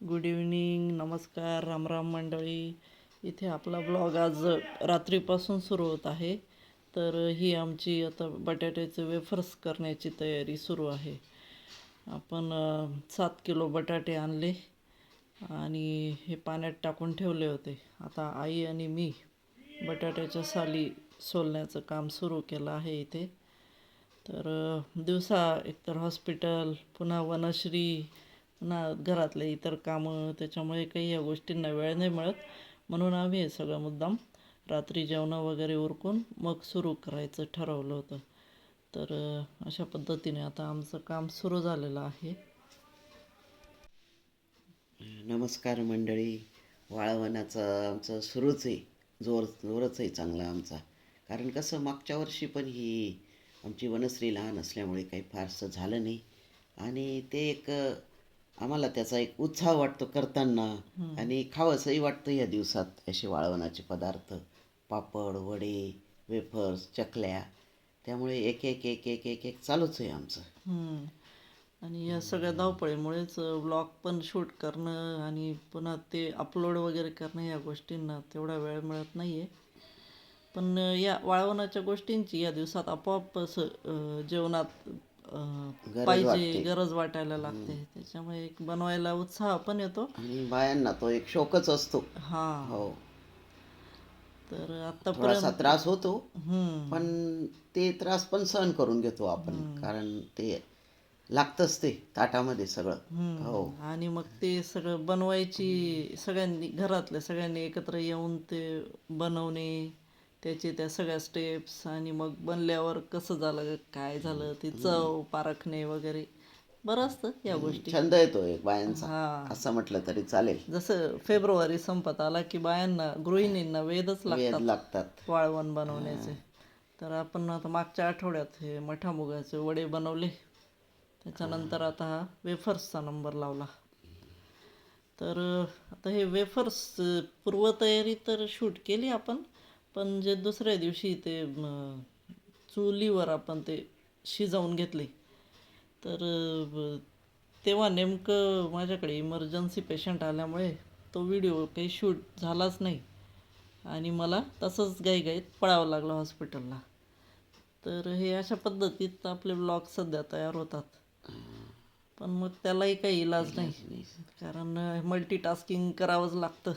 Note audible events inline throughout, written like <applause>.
Good evening नमस्कार रामराम मंडळी. इथे आपला ब्लॉग आज रात्रीपासून सुरू होत आहे. तर ही आमची आता बटाट्याचे वेफर्स करण्याची तयारी सुरू आहे. आपण सात किलो बटाटे आणले आणि हे पाण्यात टाकून ठेवले होते. आता आई आणि मी बटाट्याच्या साली सोलण्याचं काम सुरू केलं आहे इथे. तर दिवसा एकतर हॉस्पिटल पुन्हा वनश्री ना घरातले इतर कामं त्याच्यामुळे काही या गोष्टींना वेळ नाही मिळत. म्हणून आम्ही हे सगळं मुद्दाम रात्री जेवणं वगैरे उरकून मग सुरू करायचं ठरवलं होतं. तर अशा पद्धतीने आता आमचं काम सुरू झालेलं आहे. नमस्कार मंडळी. वाळवणाचं आमचं सुरूच आहे. जोर जोरच आहे चांगला आमचा. कारण कसं मागच्या वर्षी पण ही आमची वनश्री लहान असल्यामुळे काही फारसं झालं नाही. आणि ते एक आम्हाला त्याचा एक उत्साह वाटतो करताना आणि खावंसंही वाटतं या दिवसात असे वाळवणाचे पदार्थ पापड वडे वेफर्स चकल्या. त्यामुळे एक एक एक एक एक एक चालूच आहे आमचं. आणि या सगळ्या धावपळीमुळेच व्लॉग पण शूट करणं आणि पुन्हा ते अपलोड वगैरे करणं या गोष्टींना तेवढा वेळ मिळत नाही आहे पण या वाळवणाच्या गोष्टींची या दिवसात आपोआप असं जेवणात पाहिजे. गरज वाटायला लागते. त्याच्यामुळे एक बनवायला उत्साह पण येतो. आणि बायांना तो एक शौकच असतो. हा. हो. तर आतापर्यंत त्रास होतो पण ते त्रास पण सहन करून घेतो आपण कारण ते लागतंच ते ताटामध्ये सगळं. हो. आणि मग ते सगळं बनवायची सगळ्यांनी घरातल्या सगळ्यांनी एकत्र येऊन ते बनवणे त्याचे त्या सगळ्या स्टेप्स आणि मग बनल्यावर कसं झालं काय झालं ती चव पारखणे वगैरे बरं असतं या गोष्टी. छंद येतो एक बायांचा. हा. असं म्हटलं तरी चालेल. जसं फेब्रुवारी संपत आला की बायांना गृहिणींना वेदच वेद लागतात. लागतात. वाळवण बनवण्याचे. तर आपण आता मागच्या आठवड्यात हे मठा मुगाचे वडे बनवले. त्याच्यानंतर आता हा वेफर्सचा नंबर लावला. तर अं, आता हे वेफर्स अं, पूर्वतयारी तर शूट केली आपण पण जे दुसऱ्या दिवशी ते चुलीवर आपण ते शिजवून घेतले. तर तेव्हा नेमकं माझ्याकडे इमर्जन्सी पेशंट आल्यामुळे तो व्हिडिओ काही शूट झालाच नाही. आणि मला तसंच गाईगाईत पळावं लागलं हॉस्पिटलला तर हे अशा पद्धतीत आपले ब्लॉग सध्या तयार होतात. पण मग त्यालाही काही इलाज नाही. कारण मल्टीटास्किंग करावंच लागतं.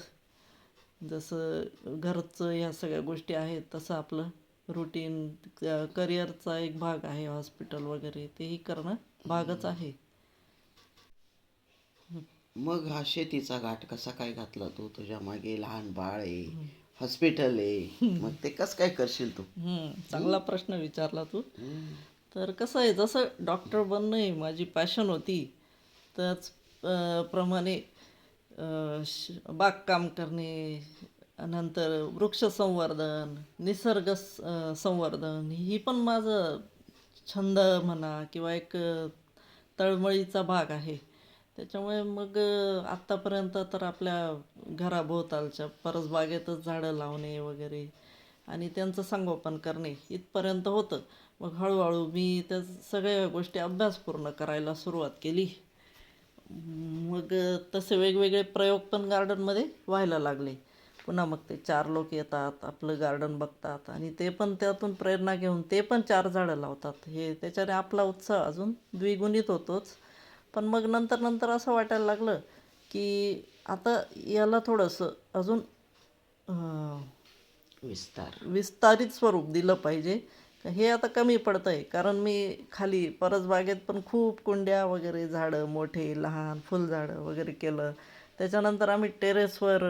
जसं घरचं ह्या सगळ्या गोष्टी आहेत तसं आपलं रुटीन करिअरचा एक भाग आहे हॉस्पिटल वगैरे तेही करणं भागच आहे. मग हा शेतीचा घाट कसा काय घातला तू? तुझ्या मागे लहान बाळ आहे हॉस्पिटल आहे. मग ते कसं काय करशील तू? चांगला प्रश्न विचारला तू. तर कसं आहे जसं डॉक्टर बनणं ही माझी पॅशन होती त्याच प्रमाणे श- बागकाम करणे नंतर वृक्ष संवर्धन निसर्ग स- संवर्धन ही पण माझं छंद म्हणा किंवा एक तळमळीचा भाग आहे. त्याच्यामुळे मग आत्तापर्यंत तर आपल्या घराभोवतालच्या परसबागेतच झाडं लावणे वगैरे आणि त्यांचं संगोपन करणे इथपर्यंत होतं. मग हळूहळू मी त्या सगळ्या गोष्टी अभ्यासपूर्ण करायला सुरुवात केली. मग तसे वेगवेगळे प्रयोग पण गार्डनमध्ये व्हायला लागले. पुन्हा मग ते चार लोक येतात आपलं गार्डन बघतात आणि ते पण त्यातून प्रेरणा घेऊन ते पण चार झाडं लावतात. हे त्याच्याने आपला उत्साह अजून द्विगुणित होतोच. पण मग नंतर नंतर असं वाटायला लागलं की आता याला थोडंसं अजून विस्तार. विस्तारित स्वरूप दिलं पाहिजे. हे आता कमी पडतं आहे कारण मी खाली परसबागेत पण खूप कुंड्या वगैरे झाडं मोठे लहान फुलझाडं वगैरे केलं. त्याच्यानंतर आम्ही टेरेसवर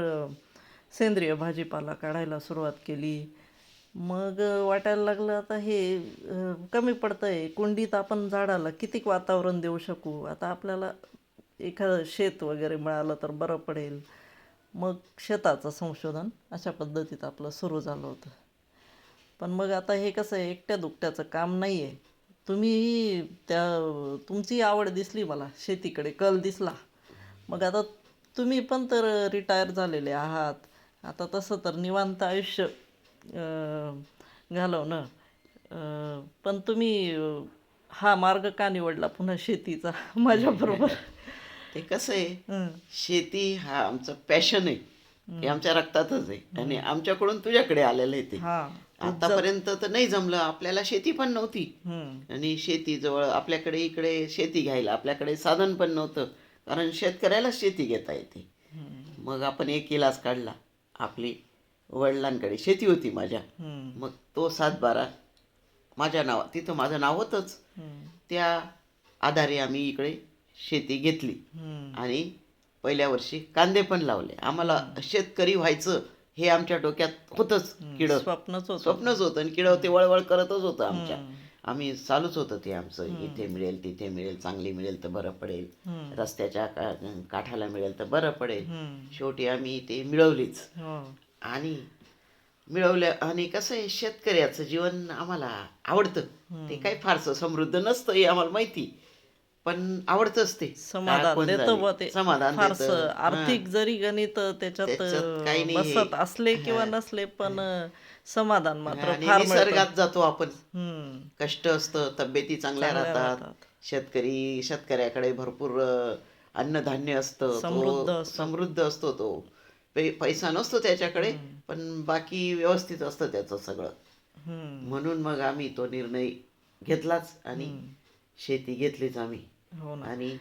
सेंद्रिय भाजीपाला काढायला सुरुवात केली. मग वाटायला लागलं आता हे कमी पडतं आहे कुंडीत आपण झाडाला कितीक वातावरण देऊ शकू? आता आपल्याला एखादं शेत वगैरे मिळालं तर बरं पडेल. मग शेताचं संशोधन अशा पद्धतीत आपलं सुरू झालं होतं. पण मग आता हे कसं आहे एकट्या दुकट्याचं काम नाही आहे तुम्हीही त्या तुमची आवड दिसली मला शेतीकडे कल दिसला. मग आता तुम्ही पण तर रिटायर झालेले आहात. आता तसं तर निवांत आयुष्य घालवणं पण तुम्ही हा मार्ग का निवडला पुन्हा शेतीचा? <laughs> माझ्याबरोबर. <laughs> ते कसं आहे. शेती हा आमचं पॅशन आहे. हे आमच्या रक्तातच आहे. आणि आमच्याकडून तुझ्याकडे आलेलं आहे ते. हा. आतापर्यंत तर नाही जमलं आपल्याला शेती पण नव्हती. आणि शेतीजवळ आपल्याकडे इकडे शेती घ्यायला आपल्याकडे साधन पण नव्हतं कारण शेतकऱ्याला शेती घेता येते. मग आपण एक इलाज काढला आपली वडिलांकडे शेती होती माझ्या. मग तो सातबारा माझ्या नाव तिथं माझं नाव होतंच. त्या आधारे आम्ही इकडे शेती घेतली. आणि पहिल्या वर्षी कांदे पण लावले आम्हाला शेतकरी व्हायचं हे आमच्या डोक्यात होतंच किड. स्वप्नच होत. स्वप्नच होतं आणि किड ते वळवळ करतच होतं आमच्या. आम्ही चालूच होतं ते आमचं. इथे मिळेल तिथे मिळेल चांगली मिळेल तर बरं पडेल. रस्त्याच्या काठाला मिळेल तर बरं पडेल. शेवटी आम्ही ते मिळवलीच. हो. आणि मिळवल्या आणि कसं आहे शेतकऱ्याचं जीवन आम्हाला आवडतं. ते काही फारसं समृद्ध नसतं हे आम्हाला माहिती. पण आवडतंच ते समाधान देतं ते. समाधान फारसं. आर्थिक जरी गणित त्याच्यात काही नाही. बसत असले किंवा नसले पण समाधान मात्र आणि फार मिळतं. निसर्गात जातो आपण. कष्ट असतं तब्येती चांगल्या चांगल्या राहतात. राहतात. शेतकरी शेतकऱ्याकडे भरपूर अ, अन्नधान्य असतं. समृद्ध तो असतो. समृद्ध असतो तो. पै- पैसा नसतो त्याच्याकडे पण बाकी व्यवस्थित असतं त्याचं सगळं. म्हणून मग आम्ही तो निर्णय घेतलाच आणि शेती घेतलीच आम्ही. हो ना. आणि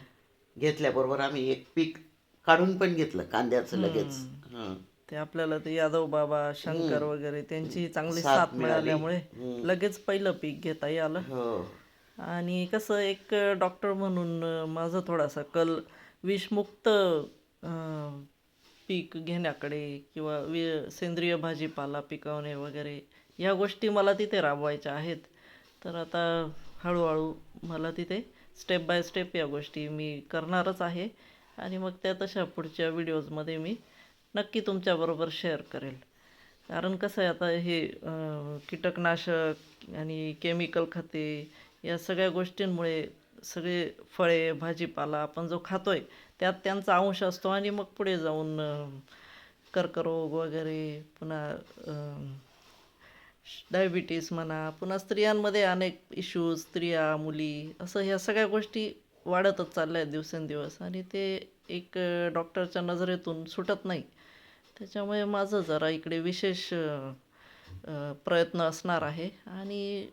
घेतल्याबरोबर आम्ही एक पीक काढून पण घेतलं कांद्याचं लगेच. हं. ते आपल्याला ते यादव बाबा शंकर वगैरे त्यांची चांगली साथ साथ मिळाली. मिळाल्यामुळे लगेच पहिलं पीक घेता आलं. हो. आणि कसं एक डॉक्टर म्हणून अं, माझा थोडासा कल विषमुक्त अं, पीक घेण्याकडे किंवा वि सेंद्रिय भाजीपाला पिकवणे वगैरे या गोष्टी मला तिथे राबवायच्या आहेत. तर आता हळूहळू मला तिथे स्टेप बाय स्टेप या गोष्टी मी करणारच आहे. आणि मग त्या तशा पुढच्या व्हिडिओजमध्ये मी नक्की तुमच्याबरोबर शेअर करेल. कारण कसं आहे आता हे कीटकनाशक आणि केमिकल खते या सगळ्या गोष्टींमुळे सगळे फळे भाजीपाला आपण जो खातोय त्यात त्यांचा अंश असतो. आणि मग पुढे जाऊन कर्करोग वगैरे पुन्हा डायबिटीस म्हणा पुन्हा स्त्रियांमध्ये अनेक इश्यूज स्त्रिया मुली असं ह्या सगळ्या गोष्टी वाढतच चालल्या आहेत दिवसेंदिवस. आणि ते एक डॉक्टरच्या नजरेतून सुटत नाही. त्याच्यामुळे माझं जरा इकडे विशेष प्रयत्न असणार आहे. आणि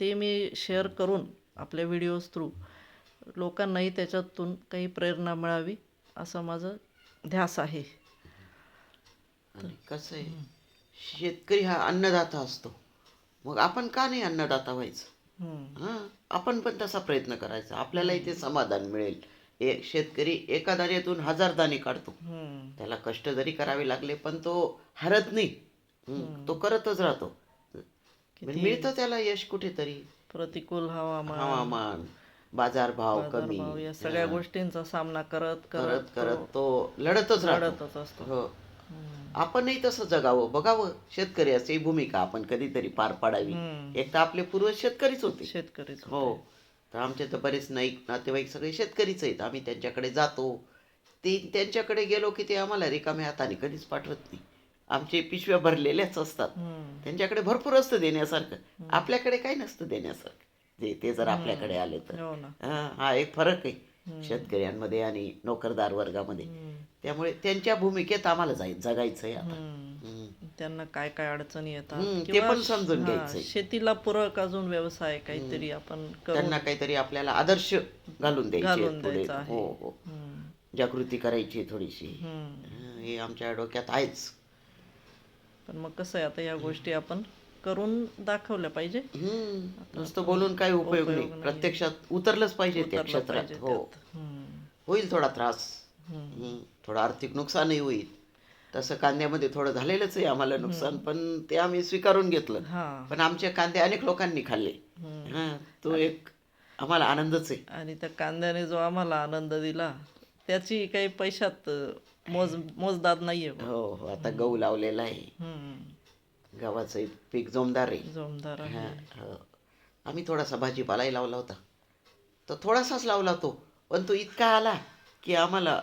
ते मी शेअर करून आपल्या व्हिडिओज थ्रू लोकांनाही त्याच्यातून काही प्रेरणा मिळावी असं माझं ध्यास आहे. आणि कसं आहे शेतकरी हा अन्नदाता असतो. मग आपण का नाही अन्नदाता व्हायचं. हां? आपण पण तसा प्रयत्न करायचा. आपल्यालाही ते समाधान मिळेल. एक शेतकरी एका दाण्यातून हजार दाणे काढतो. त्याला कष्ट जरी करावे लागले पण तो हरत नाही. तो करतच राहतो. मिळतं त्याला यश कुठेतरी. प्रतिकूल हवामान. हवामान बाजारभाव कमी. भाव या सगळ्या गोष्टींचा सामना करत करत करत तो लढतच राहतो. लढतच असतो. हो. आपणही तसं जगावं. बघावं. शेतकऱ्याची भूमिका आपण कधीतरी पार पाडावी. एक तर आपले पूर्वज शेतकरीच होते. शेतकरीच हो. तर आमचे तर बरेच नाईक नातेवाईक सगळे शेतकरीच आहेत. आम्ही त्यांच्याकडे जातो. ते त्यांच्याकडे गेलो की ते आम्हाला रिकाम्या हाताने कधीच पाठवत नाही. आमचे पिशव्या भरलेल्याच असतात. त्यांच्याकडे भरपूर असतं देण्यासारखं. आपल्याकडे काही नसतं देण्यासारखं. ते ते जर आपल्याकडे आले तर. हा हा एक फरक आहे. शेतकऱ्यांमध्ये आणि नोकरदार वर्गामध्ये. त्यामुळे त्यांच्या भूमिकेत आम्हाला जाय जगायचं आहे आता. त्यांना काय काय अडचणी येतात? ते पण समजून घ्यायचंय. शेतीला पूरक अजून व्यवसाय काहीतरी आपण त्यांना काहीतरी आपल्याला आदर्श घालून द्यायचे. हो हो. जागृती करायची थोडीशी. हं, हे आमच्या डोक्यात आहेच. पण मग कसं आहे आता या गोष्टी आपण करून दाखवल्या पाहिजे. नुसतं बोलून काही उपयोग नाही. प्रत्यक्षात उतरलंच पाहिजे त्या क्षेत्रात. हो. होईल थोडा त्रास. थोडं आर्थिक नुकसानही होईल. तसं कांद्यामध्ये थोडं झालेलंच आहे आम्हाला नुकसान पण ते आम्ही स्वीकारून घेतलं. हा. पण आमचे कांदे अनेक लोकांनी खाल्ले. हं, तो एक आम्हाला आनंदच आहे. आणि त्या कांद्याने जो आम्हाला आनंद दिला त्याची काही पैशात मोज मोजदाद नाहीये. हो हो. आता गहू लावलेला आहे. गव्हाचं पीक जोमदार आहे. जोमदार आहे. हा, हो. आम्ही थोडासा भाजीपालाही लावला होता. तर थोडासाच लावला तो पण तो इतका आला की आम्हाला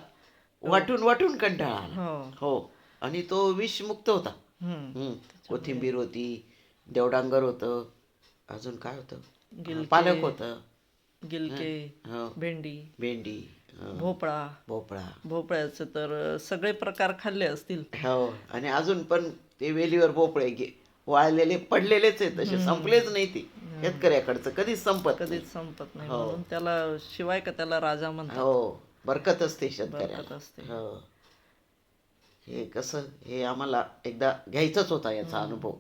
वाटून वाटून कंटाळा आला. हो. हो आणि तो विषमुक्त होता. हम्म. हम्म. कोथिंबीर होती देवडांगर होतं अजून काय होतं? गिलके. पालक होतं. गिलके हो. भेंडी. भेंडी. भोपळा. भोपळा. भोपळ्याचे तर सगळे प्रकार खाल्ले असतील. हो आणि अजून पण ते वेलीवर भोपळे गे वाळलेले पडलेलेच आहेत तसे संपलेच नाही ते. शेतकऱ्याकडचं कधीच संपत नाही. कधीच संपत नाही. म्हणून त्याला शिवाय का त्याला राजा म्हणतात? हो बरकत असते शेतकऱ्याला. असते. हो. हे कसं हे आम्हाला एकदा घ्यायचाच होता याचा अनुभव.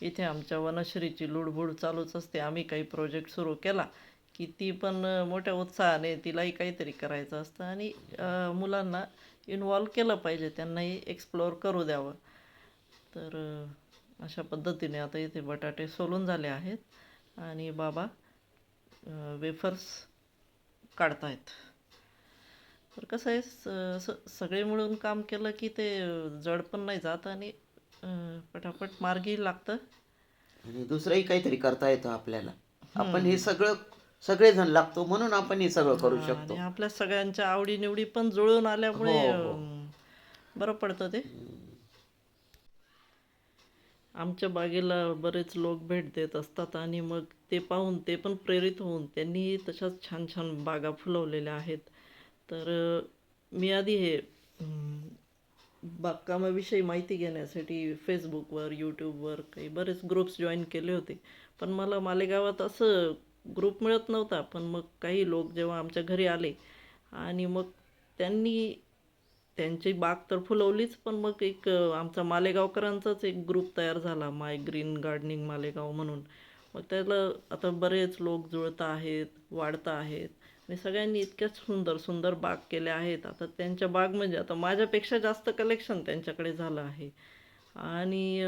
इथे आमच्या वनश्रीची लुडबुड चालूच असते. आम्ही काही प्रोजेक्ट सुरू केला. की ती पण मोठ्या उत्साहाने तिलाही काहीतरी करायचं असतं आणि मुलांना इन्वॉल्व केलं पाहिजे त्यांनाही एक्सप्लोअर करू द्यावं. तर अशा पद्धतीने आता इथे बटाटे सोलून झाले आहेत आणि बाबा वेफर्स काढतायत. तर कसं आहे स- सगळे मिळून काम केलं की ते जड पण नाही जात आणि पटापट मार्गी लागतं. आणि दुसरंही काहीतरी करता येतं आपल्याला. आपण हे सगळं सगळेजण लागतो म्हणून आपण हे सगळं करू शकतो आणि आपल्या सगळ्यांच्या आवडीनिवडी पण जुळून आल्यामुळे हो, हो. अं, बरं पडतं ते. आमच्या बागेला बरेच लोक भेट देत असतात आणि मग ते पाहून ते पण प्रेरित होऊन त्यांनीही तशाच छान छान बागा फुलवलेल्या आहेत. तर अं, मी आधी हे अं, बागकामाविषयी माहिती घेण्यासाठी फेसबुकवर यूट्यूबवर काही बरेच ग्रुप्स जॉईन केले होते. पण मला मालेगावात असं ग्रुप मिळत नव्हता पण मग काही लोक जेव्हा आमच्या घरी आले आणि मग त्यांनी त्यांची बाग तर फुलवलीच पण मग एक आमचा मालेगावकरांचाच एक ग्रुप तयार झाला माय ग्रीन गार्डनिंग मालेगाव म्हणून. मग त्याला आता बरेच लोक जुळत आहेत वाढत आहेत. आणि सगळ्यांनी इतक्या सुंदर सुंदर बाग केल्या आहेत. आता त्यांच्या बाग म्हणजे आता माझ्यापेक्षा जास्त कलेक्शन त्यांच्याकडे झालं आहे. आणि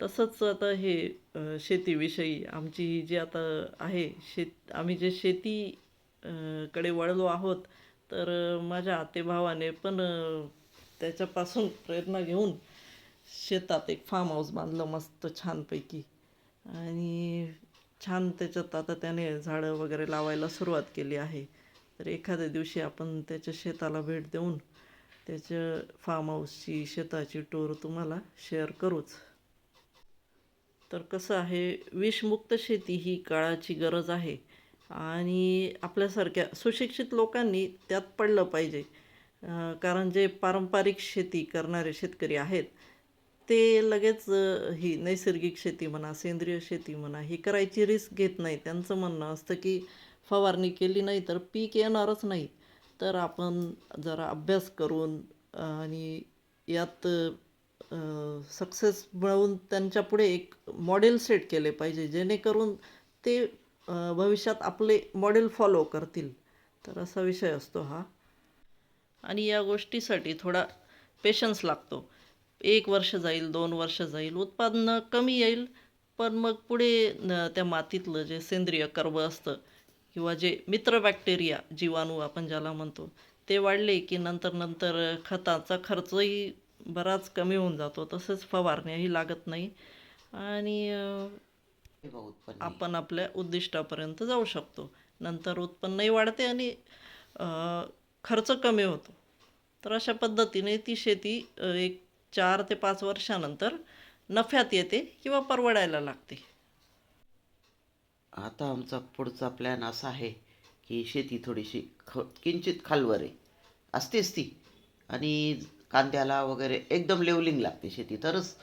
तसंच आता हे शेतीविषयी आमची ही जी आता आहे शेत आम्ही जे शेती कडे वळलो आहोत तर माझ्या आतेभावाने पण त्याच्यापासून प्रेरणा घेऊन शेतात एक फार्म हाऊस बांधलं मस्त छानपैकी. आणि छान त्याच्यात आता त्याने झाडं वगैरे लावायला सुरुवात केली आहे. तर एखाद्या दिवशी आपण त्याच्या शेताला भेट देऊन त्याच्या फार्म हाऊसची शेताची टूर तुम्हाला शेअर करूच. तर कसं आहे विषमुक्त शेती ही काळाची गरज आहे. आणि आपल्यासारख्या सुशिक्षित लोकांनी त्यात पडलं पाहिजे. कारण जे पारंपरिक शेती करणारे शेतकरी आहेत ते लगेच ही नैसर्गिक शेती म्हणा सेंद्रिय शेती म्हणा ही करायची रिस्क घेत नाही. त्यांचं म्हणणं असतं की फवारणी केली नाही तर पीक येणारच नाही. तर आपण जरा अभ्यास करून आणि यात सक्सेस मिळवून त्यांच्या पुढे एक मॉडेल सेट केले पाहिजे जेणेकरून ते भविष्यात आपले मॉडेल फॉलो करतील. तर असा विषय असतो हा. आणि या गोष्टीसाठी थोडा पेशन्स लागतो. एक वर्ष जाईल दोन वर्ष जाईल उत्पादनं कमी येईल पण मग पुढे त्या मातीतलं जे सेंद्रिय कर्ब असतं किंवा जे मित्र बॅक्टेरिया जीवाणू आपण ज्याला म्हणतो ते वाढले की नंतर नंतर खताचा खर्चही बराच कमी होऊन जातो. तसंच फवारण्याही लागत नाही. आणि आपण आपल्या उद्दिष्टापर्यंत जाऊ शकतो. नंतर उत्पन्नही वाढते आणि खर्च कमी होतो. तर अशा पद्धतीने ती शेती एक चार ते पाच वर्षानंतर नफ्यात येते किंवा परवडायला लागते. आता आमचा पुढचा प्लॅन असा आहे की शेती थोडीशी ख किंचित खालवर आहे. असतेच ती. आणि कांद्याला वगैरे एकदम लेवलिंग लागते शेती. तरच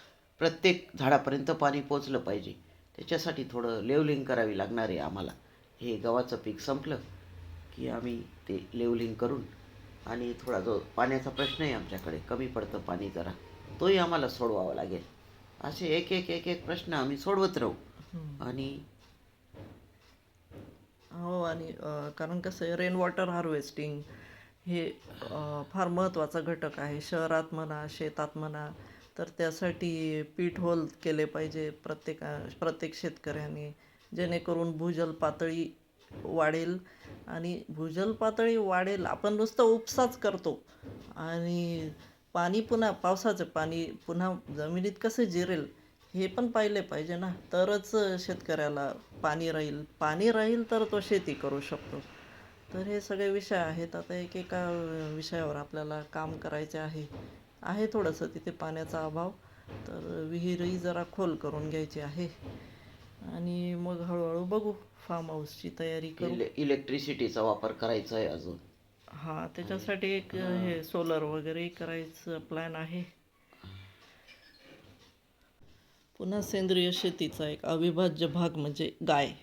प्रत्येक झाडापर्यंत पाणी पोचलं पाहिजे. त्याच्यासाठी थोडं लेवलिंग करावी लागणार आहे आम्हाला. हे गव्हाचं पीक संपलं की आम्ही ते लेवलिंग करून आणि थोडा जो पाण्याचा प्रश्न आहे आमच्याकडे कमी पडतं पाणी जरा तोही आम्हाला सोडवावा लागेल. असे एक एक एक एक प्रश्न आम्ही सोडवत राहू. आणि हो आणि कारण कसं आहे रेन वॉटर हार्वेस्टिंग हे फार महत्त्वाचा घटक आहे. शहरात म्हणा शेतात म्हणा तर त्यासाठी पीठ होल केले पाहिजे प्रत्येका प्रत्येक शेतकऱ्याने. जेणेकरून भूजल पातळी वाढेल आणि भूजल पातळी वाढेल आपण नुसतं उपसाच करतो. आणि पाणी पुन्हा पावसाचं पाणी पुन्हा जमिनीत कसं जिरेल हे पण पाहिले पाहिजे ना. तरच शेतकऱ्याला पाणी राहील. पाणी राहील तर तो शेती करू शकतो. तर हे सगळे विषय आहेत. आता एकेका विषयावर आपल्याला काम करायचे आहे. आहे थोडंसं तिथे पाण्याचा अभाव. तर विहीरही जरा खोल करून घ्यायची आहे. आणि मग हळूहळू बघू. फार्म हाऊसची तयारी करू. इले इलेक्ट्रिसिटीचा वापर करायचा आहे अजून. हा त्याच्यासाठी एक हे सोलर वगैरे करायचं प्लॅन आहे. पुन्हा सेंद्रिय शेतीचा एक अविभाज्य भाग म्हणजे गाय.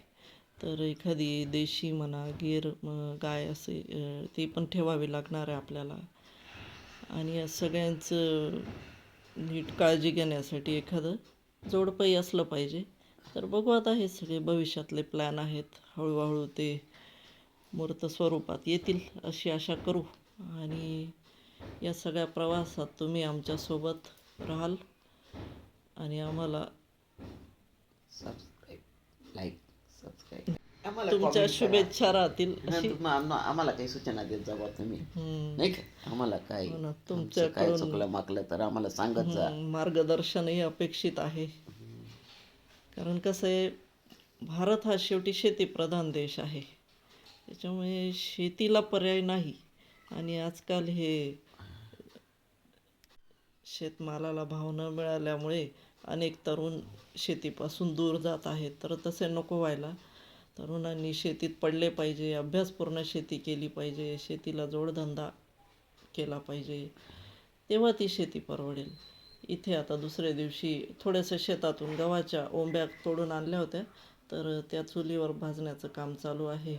तर एखादी देशी म्हणा गीर गाय असे ती पण ठेवावी लागणार आहे आपल्याला. आणि या सगळ्यांचं नीट काळजी घेण्यासाठी एखादं जोडपंही असलं पाहिजे. तर बघू आता हे सगळे भविष्यातले प्लॅन आहेत. हळूहळू ते मूर्त स्वरूपात येतील अशी आशा करू. आणि या सगळ्या प्रवासात तुम्ही आमच्यासोबत राहाल. आणि आम्हाला सबस्क्राईब लाईक आम्हाला तुमच्या comment करा. शुभेच्छा राहतील अशी. तुम्ही आम- आम्हाला काही सूचना देत जावा तुम्ही. हम्म, नाही का? आम्हाला काय हो ना, आमचं काय तुमच्याकडून- चुकलं माकलं तर आम्हाला सांगत जा. हम्म, मार्गदर्शनही अपेक्षित आहे. कारण कसं आहे भारत हा शेवटी शेतीप्रधान देश आहे. त्याच्यामुळे शेतीला पर्याय नाही. आणि आजकाल हे शेतमालाला भाव न मिळाल्यामुळे अनेक तरुण शेतीपासून दूर जात आहेत. तर तसे नको व्हायला. तरुणांनी शेतीत पडले पाहिजे अभ्यासपूर्ण शेती केली पाहिजे शेतीला जोडधंदा केला पाहिजे तेव्हा ती शेती परवडेल. इथे आता दुसऱ्या दिवशी थोड्याशा शेतातून गव्हाच्या ओंब्या तोडून आणल्या होत्या तर त्या चुलीवर भाजण्याचं काम चालू आहे.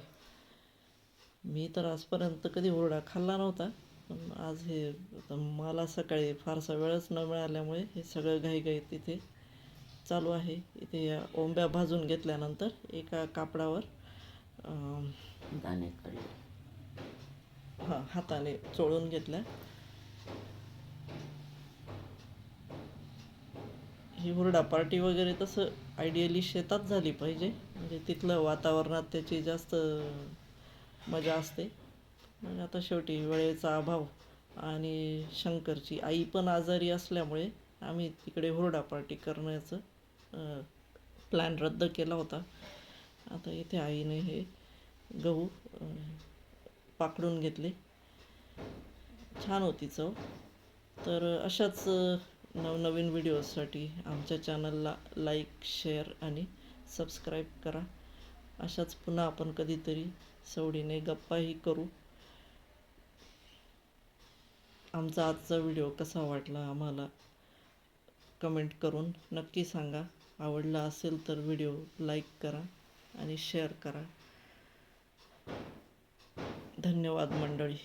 मी तर आजपर्यंत कधी हुरडा खाल्ला नव्हता पण आज हे मला सकाळी फारसा वेळच न मिळाल्यामुळे हे सगळं घाईघाई तिथे चालू आहे. इथे या ओंब्या भाजून घेतल्यानंतर एका कापडावर दाणे हां हाताने चोळून घेतल्या. ही हुरडा पार्टी वगैरे तसं आयडियली शेतात झाली पाहिजे. म्हणजे तिथलं वातावरणात त्याची जास्त मजा असते. मग आता शेवटी वेळेचा अभाव आणि शंकरची आई पण आजारी असल्यामुळे आम्ही तिकडे हुरडा पार्टी करण्याचं प्लॅन रद्द केला होता. आता इथे आईने हे गहू पाकडून घेतले. छान होती चव. तर अशाच नवनवीन व्हिडिओजसाठी आमच्या चॅनलला लाईक शेअर आणि सबस्क्राईब करा. अशाच पुन्हा आपण कधीतरी सवडीने गप्पाही करू. आमचा आजचा व्हिडिओ कसा वाटला आम्हाला कमेंट करून नक्की सांगा. आवडला असेल तर व्हिडिओ लाईक करा आणि शेअर करा. धन्यवाद मंडळी.